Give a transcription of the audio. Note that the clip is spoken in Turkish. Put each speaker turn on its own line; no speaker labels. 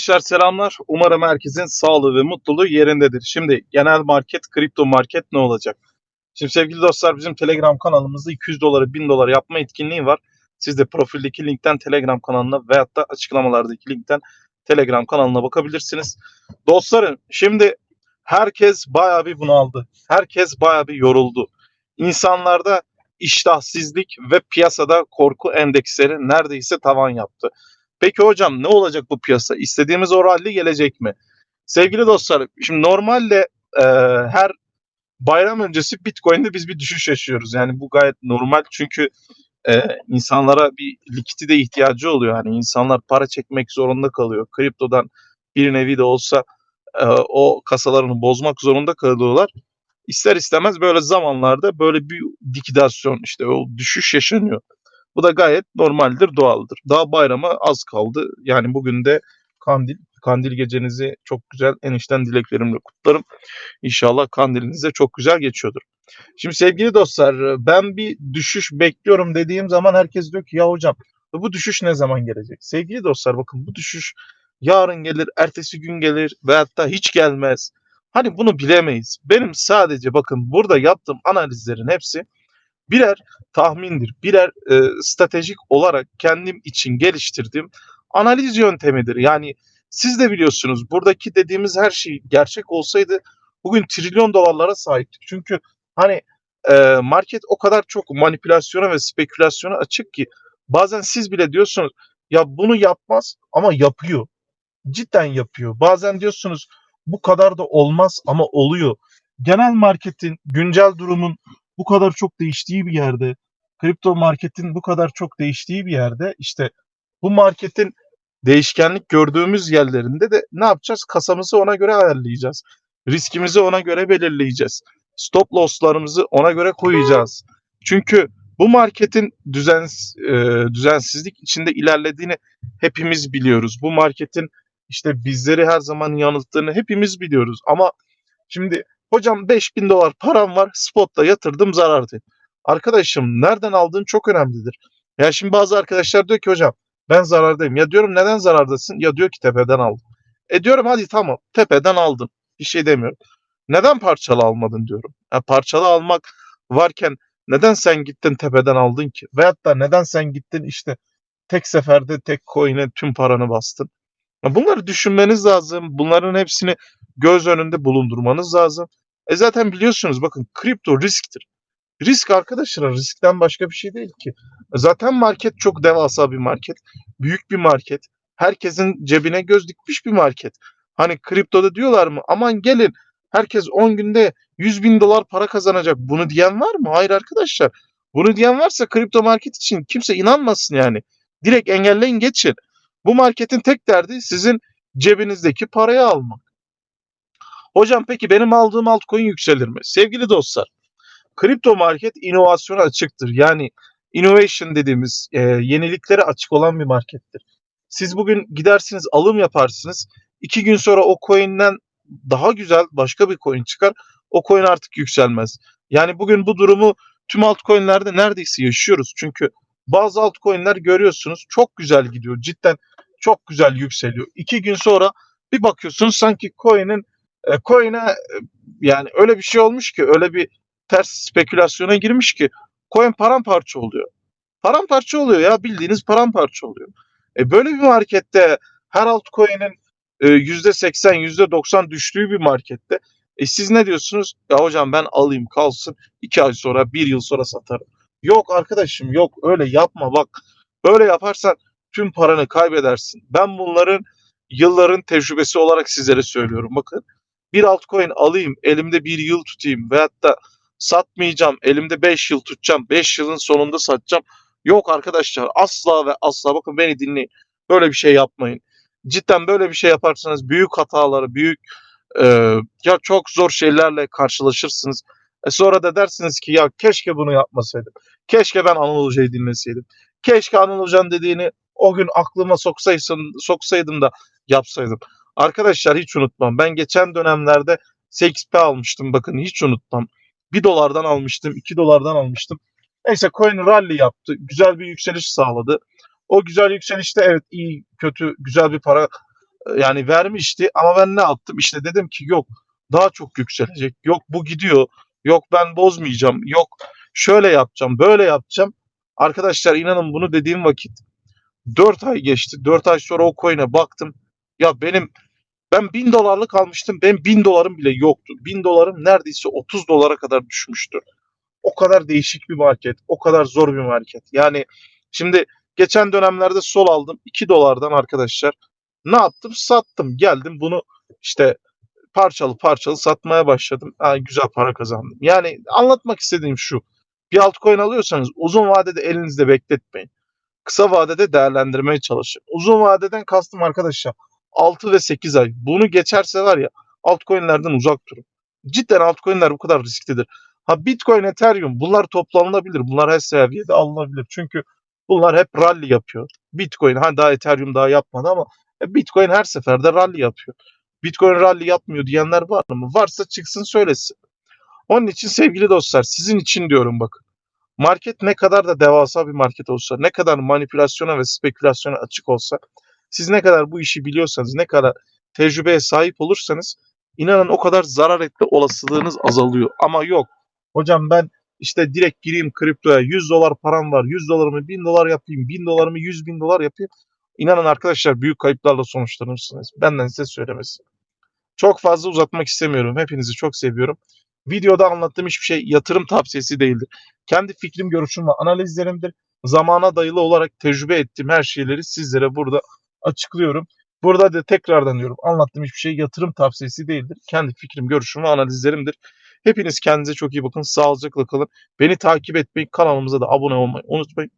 Arkadaşlar selamlar. Umarım herkesin sağlığı ve mutluluğu yerindedir. Şimdi genel market, kripto market ne olacak? Şimdi sevgili dostlar bizim Telegram kanalımızda 200 doları 1000 dolar yapma etkinliği var. Siz de profildeki linkten Telegram kanalına veyahut da açıklamalardaki linkten Telegram kanalına bakabilirsiniz. Dostlarım şimdi herkes bayağı bir bunaldı. Herkes bayağı bir yoruldu. İnsanlarda iştahsizlik ve piyasada korku endeksleri neredeyse tavan yaptı. Peki hocam ne olacak bu piyasa? İstediğimiz o rally gelecek mi? Sevgili dostlar, şimdi normalde e, her bayram öncesi Bitcoin'de biz bir düşüş yaşıyoruz. Yani bu gayet normal çünkü e, insanlara bir likidite ihtiyacı oluyor. Yani insanlar para çekmek zorunda kalıyor. Kriptodan bir nevi de olsa e, o kasalarını bozmak zorunda kalıyorlar. İster istemez böyle zamanlarda böyle bir dikidasyon işte o düşüş yaşanıyor. Bu da gayet normaldir, doğaldır. Daha bayrama az kaldı. Yani bugün de kandil, kandil gecenizi çok güzel enişten dileklerimle kutlarım. İnşallah kandiliniz çok güzel geçiyordur. Şimdi sevgili dostlar ben bir düşüş bekliyorum dediğim zaman herkes diyor ki ya hocam bu düşüş ne zaman gelecek? Sevgili dostlar bakın bu düşüş yarın gelir, ertesi gün gelir veyahut da hiç gelmez. Hani bunu bilemeyiz. Benim sadece bakın burada yaptığım analizlerin hepsi birer tahmindir, birer e, stratejik olarak kendim için geliştirdiğim analiz yöntemidir. Yani siz de biliyorsunuz buradaki dediğimiz her şey gerçek olsaydı bugün trilyon dolarlara sahiptik. Çünkü hani e, market o kadar çok manipülasyona ve spekülasyona açık ki bazen siz bile diyorsunuz ya bunu yapmaz ama yapıyor. Cidden yapıyor. Bazen diyorsunuz bu kadar da olmaz ama oluyor. Genel marketin, güncel durumun bu kadar çok değiştiği bir yerde, kripto marketin bu kadar çok değiştiği bir yerde işte bu marketin değişkenlik gördüğümüz yerlerinde de ne yapacağız? Kasamızı ona göre ayarlayacağız. Riskimizi ona göre belirleyeceğiz. Stop loss'larımızı ona göre koyacağız. Çünkü bu marketin düzen, e, düzensizlik içinde ilerlediğini hepimiz biliyoruz. Bu marketin işte bizleri her zaman yanılttığını hepimiz biliyoruz. Ama şimdi hocam 5000 dolar param var spotta yatırdım zarardayım. Arkadaşım nereden aldığın çok önemlidir. Ya şimdi bazı arkadaşlar diyor ki hocam ben zarardayım. Ya diyorum neden zarardasın? Ya diyor ki tepeden aldım. E diyorum hadi tamam tepeden aldın. Bir şey demiyorum. Neden parçalı almadın diyorum. Ya parçalı almak varken neden sen gittin tepeden aldın ki? Veyahut da neden sen gittin işte tek seferde tek coin'e tüm paranı bastın? Bunları düşünmeniz lazım. Bunların hepsini göz önünde bulundurmanız lazım. E zaten biliyorsunuz bakın kripto risktir. Risk arkadaşlar riskten başka bir şey değil ki. Zaten market çok devasa bir market. Büyük bir market. Herkesin cebine göz dikmiş bir market. Hani kriptoda diyorlar mı aman gelin herkes 10 günde 100 bin dolar para kazanacak. Bunu diyen var mı? Hayır arkadaşlar. Bunu diyen varsa kripto market için kimse inanmasın yani. Direkt engelleyin geçin. Bu marketin tek derdi sizin cebinizdeki parayı almak. Hocam peki benim aldığım altcoin yükselir mi? Sevgili dostlar, kripto market inovasyona açıktır. Yani innovation dediğimiz e, yeniliklere açık olan bir markettir. Siz bugün gidersiniz alım yaparsınız. iki gün sonra o coin'den daha güzel başka bir coin çıkar. O coin artık yükselmez. Yani bugün bu durumu tüm altcoin'lerde neredeyse yaşıyoruz. Çünkü bazı altcoin'ler görüyorsunuz çok güzel gidiyor. Cidden çok güzel yükseliyor. İki gün sonra bir bakıyorsunuz sanki coin'in e, coin'e e, yani öyle bir şey olmuş ki öyle bir ters spekülasyona girmiş ki coin paramparça oluyor. Paramparça oluyor ya bildiğiniz paramparça oluyor. E böyle bir markette her altcoin'in e, %80 %90 düştüğü bir markette e siz ne diyorsunuz? Ya hocam ben alayım kalsın 2 ay sonra 1 yıl sonra satarım. Yok arkadaşım yok öyle yapma bak. Böyle yaparsan tüm paranı kaybedersin. Ben bunların yılların tecrübesi olarak sizlere söylüyorum. Bakın bir altcoin alayım, elimde bir yıl tutayım veyahut da satmayacağım, elimde 5 yıl tutacağım, 5 yılın sonunda satacağım. Yok arkadaşlar asla ve asla bakın beni dinleyin. Böyle bir şey yapmayın. Cidden böyle bir şey yaparsanız büyük hataları, büyük e, ya çok zor şeylerle karşılaşırsınız. E sonra da dersiniz ki ya keşke bunu yapmasaydım. Keşke ben Anıl Hoca'yı dinleseydim. Keşke Anıl Hoca'nın dediğini o gün aklıma soksaydım, soksaydım da yapsaydım. Arkadaşlar hiç unutmam. Ben geçen dönemlerde 8P almıştım. Bakın hiç unutmam. 1 dolardan almıştım, 2 dolardan almıştım. Neyse coin rally yaptı. Güzel bir yükseliş sağladı. O güzel yükselişte evet iyi kötü güzel bir para yani vermişti ama ben ne yaptım? İşte dedim ki yok daha çok yükselecek. Yok bu gidiyor. Yok ben bozmayacağım. Yok şöyle yapacağım, böyle yapacağım. Arkadaşlar inanın bunu dediğim vakit 4 ay geçti. 4 ay sonra o coin'e baktım. Ya benim ben 1000 dolarlık almıştım. Benim 1000 dolarım bile yoktu. 1000 dolarım neredeyse 30 dolara kadar düşmüştü. O kadar değişik bir market. O kadar zor bir market. Yani şimdi geçen dönemlerde sol aldım 2 dolardan arkadaşlar. Ne yaptım? Sattım. Geldim bunu işte parçalı parçalı satmaya başladım. Ha, güzel para kazandım. Yani anlatmak istediğim şu. Bir altcoin alıyorsanız uzun vadede elinizde bekletmeyin. Kısa vadede değerlendirmeye çalışın. Uzun vadeden kastım arkadaşlar 6 ve 8 ay. Bunu geçerse var ya altcoin'lerden uzak durun. Cidden altcoin'ler bu kadar risklidir. Ha Bitcoin, Ethereum bunlar toplanılabilir. Bunlar her seviyede alınabilir. Çünkü bunlar hep rally yapıyor. Bitcoin ha daha Ethereum daha yapmadı ama e, Bitcoin her seferde rally yapıyor. Bitcoin rally yapmıyor diyenler var mı? Varsa çıksın söylesin. Onun için sevgili dostlar sizin için diyorum bakın. Market ne kadar da devasa bir market olsa, ne kadar manipülasyona ve spekülasyona açık olsa, siz ne kadar bu işi biliyorsanız, ne kadar tecrübeye sahip olursanız inanın o kadar zarar etme olasılığınız azalıyor. Ama yok. Hocam ben işte direkt gireyim kriptoya 100 dolar param var 100 dolarımı 1000 dolar yapayım 1000 dolarımı 100 bin dolar yapayım. İnanın arkadaşlar büyük kayıplarla sonuçlanırsınız. Benden size söylemesi. Çok fazla uzatmak istemiyorum. Hepinizi çok seviyorum. Videoda anlattığım hiçbir şey yatırım tavsiyesi değildir. Kendi fikrim, görüşüm ve analizlerimdir. Zamana dayalı olarak tecrübe ettiğim her şeyleri sizlere burada açıklıyorum. Burada da tekrardan diyorum anlattığım hiçbir şey yatırım tavsiyesi değildir. Kendi fikrim, görüşüm ve analizlerimdir. Hepiniz kendinize çok iyi bakın. Sağlıcakla kalın. Beni takip etmeyi, kanalımıza da abone olmayı unutmayın.